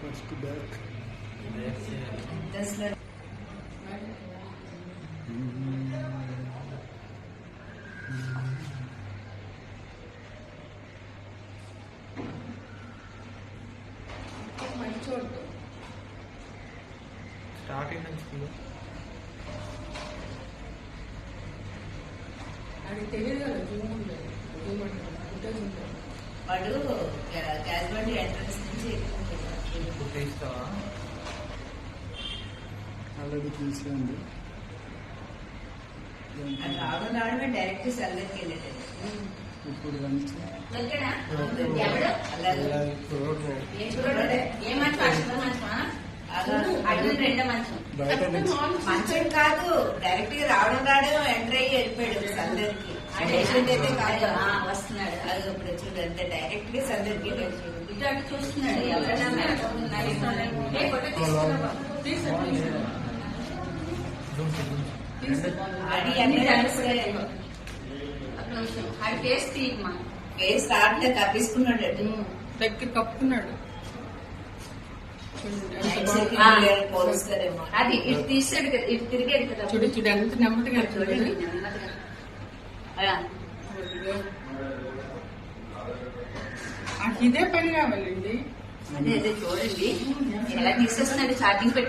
First back starting నుంచి అది తెలియదు కదా జూమ్ ఉండదు జూమ్ అంటారు ఫుటేజ్ ఉంటుంది వాడు క్యాజువాలిటీ ఎంట్రన్స్ నుంచి ఆల్రెడీ డైరెక్ట్ సెల్లర్కి వెళ్ళేటది ఇప్పుడు మంచం? అసలు మంచమా? అలా అడ్డు రెండో మంచం. బయట నుంచి. మంచం కాదు. డైరెక్ట్గా రావడం రావడం ఎంటర్ అయ్యి వెళ్ళిపోయాడు. పేషెంట్ అయితే కాదు వస్తున్నాడు. ఇప్పుడు చూడు అంతే డైరెక్ట్గా సందర్కి వెళ్ళిపోయాడు ఇటు అటు చూస్తున్నాడు. ఎవరైనా. అది అన్ని నిమిషం. ఆడి ఫేస్ తీయమ్మా. ఫేస్ అటు. దగ్గర కప్పుకున్నాడు అది ఇటు తీసాడు కదా ఇటు తిరిగాడు కదా. చూడు చూడు ఎంత నెమ్మదిగా చూడండి నెమ్మదిగా. నాకు ఇదే పని కావాలండి. అదే అదే చూడండి. ఎలా తీసేస్తున్నాడు ఛార్జింగ్ పెట్టి